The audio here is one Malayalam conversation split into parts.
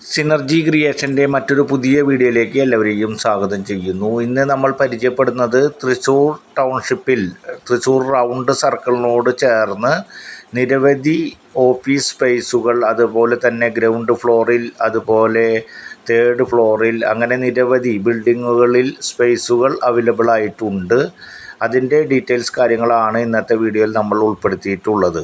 സിനർജി ക്രിയേഷന്റെ മറ്റൊരു പുതിയ വീഡിയോയിലേക്ക് എല്ലാവരെയും സ്വാഗതം ചെയ്യുന്നു. ഇന്ന് നമ്മൾ പരിചയപ്പെടുന്നത് തൃശ്ശൂർ ടൗൺഷിപ്പിൽ തൃശ്ശൂർ റൗണ്ട് സർക്കിളിനോട് ചേർന്ന് നിരവധി ഓഫീസ് സ്പേസുകൾ അതുപോലെ തന്നെ ഗ്രൗണ്ട് ഫ്ലോറിൽ അതുപോലെ തേർഡ് ഫ്ലോറിൽ അങ്ങനെ നിരവധി ബിൽഡിങ്ങുകളിൽ സ്പേസുകൾ അവൈലബിൾ ആയിട്ടുണ്ട്. അതിന്റെ ഡീറ്റെയിൽസ് കാര്യങ്ങളാണ് ഇന്നത്തെ വീഡിയോയിൽ നമ്മൾ ഉൾപ്പെടുത്തിയിട്ടുള്ളത്.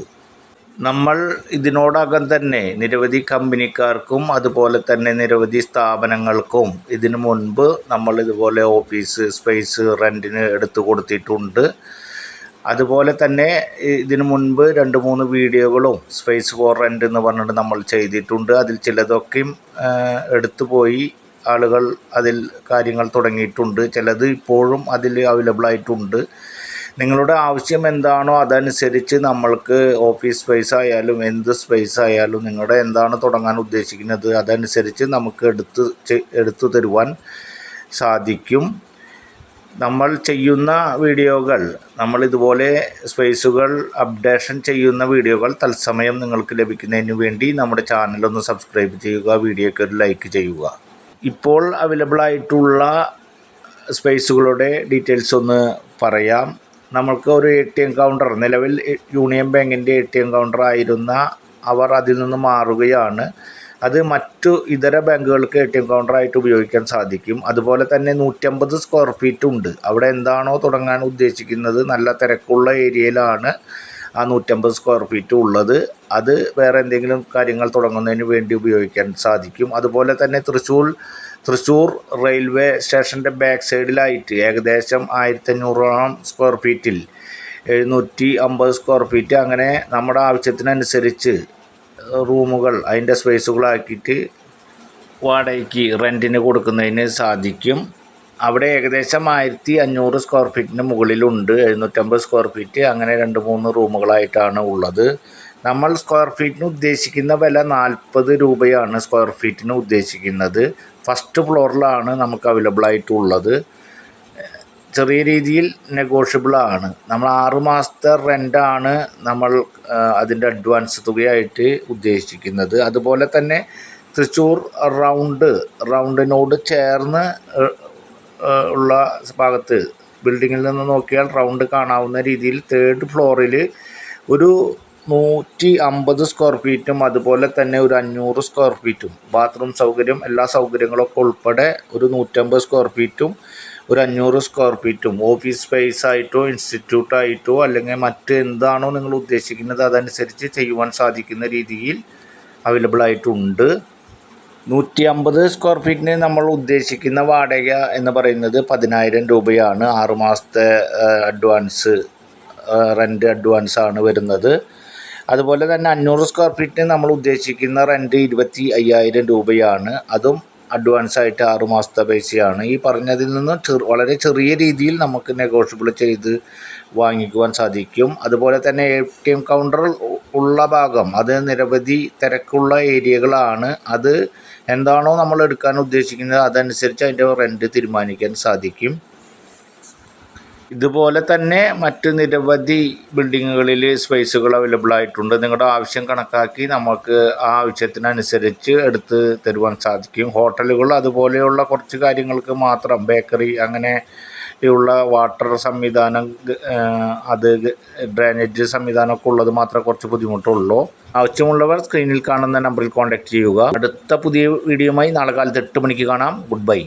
നമ്മൾ ഇതിനോടകം തന്നെ നിരവധി കമ്പനിക്കാർക്കും അതുപോലെ തന്നെ നിരവധി സ്ഥാപനങ്ങൾക്കും ഇതിനു മുൻപ് നമ്മൾ ഇതുപോലെ ഓഫീസ് സ്പേസ് റെന്റിന് എടുത്തു കൊടുത്തിട്ടുണ്ട്. അതുപോലെ തന്നെ ഇതിനു മുൻപ് രണ്ട് മൂന്ന് വീഡിയോകളും സ്പേസ് ഫോർ റെന്റ് എന്ന് പറഞ്ഞിട്ട് നമ്മൾ ചെയ്തിട്ടുണ്ട്. അതിൽ ചിലതൊക്കെയും എടുത്തുപോയി ആളുകൾ അതിൽ കാര്യങ്ങൾ തുടങ്ങിയിട്ടുണ്ട്. ചിലത് ഇപ്പോഴും അതിൽ അവൈലബിൾ ആയിട്ടുണ്ട്. നിങ്ങളുടെ ആവശ്യം എന്താണോ അതനുസരിച്ച് നമ്മൾക്ക് ഓഫീസ് സ്പേസ് ആയാലും എന്ത് സ്പേസ് ആയാലും നിങ്ങളുടെ എന്താണ് തുടങ്ങാൻ ഉദ്ദേശിക്കുന്നത് അതനുസരിച്ച് നമുക്ക് എടുത്ത് എടുത്തു തരുവാൻ സാധിക്കും. നമ്മൾ ചെയ്യുന്ന വീഡിയോകൾ നമ്മൾ ഇതുപോലെ സ്പേസുകൾ അപ്ഡേഷൻ ചെയ്യുന്ന വീഡിയോകൾ തത്സമയം നിങ്ങൾക്ക് ലഭിക്കുന്നതിന് വേണ്ടി നമ്മുടെ ചാനലൊന്ന് സബ്സ്ക്രൈബ് ചെയ്യുക വീഡിയോയ്ക്ക് ഒരു ലൈക്ക് ചെയ്യുക. ഇപ്പോൾ അവൈലബിൾ ആയിട്ടുള്ള സ്പേസുകളുടെ ഡീറ്റെയിൽസ് ഒന്ന് പറയാം. നമ്മൾക്ക് ഒരു എ ടി എം കൗണ്ടർ നിലവിൽ യൂണിയൻ ബാങ്കിന്റെ എ ടി എം കൗണ്ടർ ആയിരുന്ന അവർ അതിൽ നിന്ന് മാറുകയാണ്. അത് മറ്റു ഇതര ബാങ്കുകൾക്ക് എ ടി എം കൗണ്ടറായിട്ട് ഉപയോഗിക്കാൻ സാധിക്കും. അതുപോലെ തന്നെ നൂറ്റമ്പത് സ്ക്വയർ ഫീറ്റ് ഉണ്ട്. അവിടെ എന്താണോ തുടങ്ങാൻ ഉദ്ദേശിക്കുന്നത് നല്ല തിരക്കുള്ള ഏരിയയിലാണ് ആ നൂറ്റമ്പത് സ്ക്വയർ ഫീറ്റ് ഉള്ളത്. അത് വേറെ എന്തെങ്കിലും കാര്യങ്ങൾ തുടങ്ങുന്നതിന് വേണ്ടി ഉപയോഗിക്കാൻ സാധിക്കും. അതുപോലെ തന്നെ തൃശ്ശൂർ തൃശ്ശൂർ റെയിൽവേ സ്റ്റേഷന്റെ ബാക്ക് സൈഡിലായിട്ട് ഏകദേശം ആയിരത്തഞ്ഞൂറോളം സ്ക്വയർ ഫീറ്റിൽ എഴുന്നൂറ്റി അമ്പത് സ്ക്വയർ ഫീറ്റ് അങ്ങനെ നമ്മുടെ ആവശ്യത്തിനനുസരിച്ച് റൂമുകൾ അതിന്റെ സ്പേസുകളാക്കിയിട്ട് വാടകയ്ക്ക് റെന്റിന് കൊടുക്കുന്നതിന് സാധിക്കും. അവിടെ ഏകദേശം ആയിരത്തി അഞ്ഞൂറ് സ്ക്വയർ ഫീറ്റിന് മുകളിലുണ്ട്. എഴുന്നൂറ്റമ്പത് സ്ക്വയർ ഫീറ്റ് അങ്ങനെ രണ്ട് മൂന്ന് റൂമുകളായിട്ടാണ് ഉള്ളത്. നമ്മൾ സ്ക്വയർ ഫീറ്റിന് ഉദ്ദേശിക്കുന്ന വില നാൽപ്പത് രൂപയാണ് സ്ക്വയർ ഫീറ്റിന് ഉദ്ദേശിക്കുന്നത്. ഫസ്റ്റ് ഫ്ലോറിലാണ് നമുക്ക് അവൈലബിൾ ആയിട്ടുള്ളത്. ചെറിയ രീതിയിൽ നെഗോഷ്യബിൾ ആണ്. നമ്മൾ ആറ് മാസത്തെ റെന്റാണ് നമ്മൾ അതിന്റെ അഡ്വാൻസ് തുകയായിട്ട് ഉദ്ദേശിക്കുന്നത്. അതുപോലെ തന്നെ തൃശ്ശൂർ റൗണ്ട് റൗണ്ടിനോട് ചേർന്ന് ഉള്ള ഭാഗത്ത് ബിൽഡിങ്ങിൽ നിന്ന് നോക്കിയാൽ റൗണ്ട് കാണാവുന്ന രീതിയിൽ തേർഡ് ഫ്ലോറിൽ ഒരു നൂറ്റി അമ്പത് സ്ക്വയർ ഫീറ്റും അതുപോലെ തന്നെ ഒരു അഞ്ഞൂറ് സ്ക്വയർ ഫീറ്റും ബാത്റൂം സൗകര്യം എല്ലാ സൗകര്യങ്ങളൊക്കെ ഉൾപ്പെടെ ഒരു നൂറ്റമ്പത് സ്ക്വയർ ഫീറ്റും ഒരു അഞ്ഞൂറ് സ്ക്വയർ ഫീറ്റും ഓഫീസ് സ്പേസ് ആയിട്ടോ ഇൻസ്റ്റിറ്റ്യൂട്ട് ആയിട്ടോ അല്ലെങ്കിൽ മറ്റ് എന്താണോ നിങ്ങൾ ഉദ്ദേശിക്കുന്നത് അതനുസരിച്ച് ചെയ്യുവാൻ സാധിക്കുന്ന രീതിയിൽ അവൈലബിൾ ആയിട്ടുണ്ട്. നൂറ്റി അമ്പത് സ്ക്വയർ ഫീറ്റിന് നമ്മൾ ഉദ്ദേശിക്കുന്ന വാടക എന്ന് പറയുന്നത് പതിനായിരം രൂപയാണ്. ആറ് മാസത്തെ അഡ്വാൻസ് റെന്റ് ആണ് വരുന്നത്. അതുപോലെ തന്നെ അഞ്ഞൂറ് സ്ക്വയർ ഫീറ്റിന് നമ്മൾ ഉദ്ദേശിക്കുന്ന റെന്റ് ഇരുപത്തി അയ്യായിരം രൂപയാണ്. അതും അഡ്വാൻസ് ആയിട്ട് ആറ് മാസത്തെ പൈസയാണ്. ഈ പറഞ്ഞതിൽ നിന്ന് വളരെ ചെറിയ രീതിയിൽ നമുക്ക് നെഗോഷ്യബിൾ ചെയ്ത് വാങ്ങിക്കുവാൻ സാധിക്കും. അതുപോലെ തന്നെ എ ടി എം കൗണ്ടർ ഉള്ള ഭാഗം അത് നിരവധി തിരക്കുള്ള ഏരിയകളാണ്. അത് എന്താണോ നമ്മൾ എടുക്കാൻ ഉദ്ദേശിക്കുന്നത് അതനുസരിച്ച് അതിന്റെ റെന്റ് തീരുമാനിക്കാൻ സാധിക്കും. ഇതുപോലെ തന്നെ മറ്റ് നിരവധി ബിൽഡിങ്ങുകളിൽ സ്പേസുകൾ അവൈലബിൾ ആയിട്ടുണ്ട്. നിങ്ങളുടെ ആവശ്യം കണക്കാക്കി നമുക്ക് ആ ആവശ്യത്തിനനുസരിച്ച് എടുത്ത് തരുവാൻ സാധിക്കും. ഹോട്ടലുകൾ അതുപോലെയുള്ള കുറച്ച് കാര്യങ്ങൾക്ക് മാത്രം ബേക്കറി അങ്ങനെ ഉള്ള വാട്ടർ സംവിധാനം അത് ഡ്രൈനേജ് സംവിധാനമൊക്കെ ഉള്ളത് മാത്രമേ കുറച്ച് ബുദ്ധിമുട്ടുള്ളൂ. ആവശ്യമുള്ളവർ സ്ക്രീനിൽ കാണുന്ന നമ്പറിൽ കോൺടാക്റ്റ് ചെയ്യുക. അടുത്ത പുതിയ വീഡിയോയുമായി നാളെ കാലത്ത് എട്ട് മണിക്ക് കാണാം. Good bye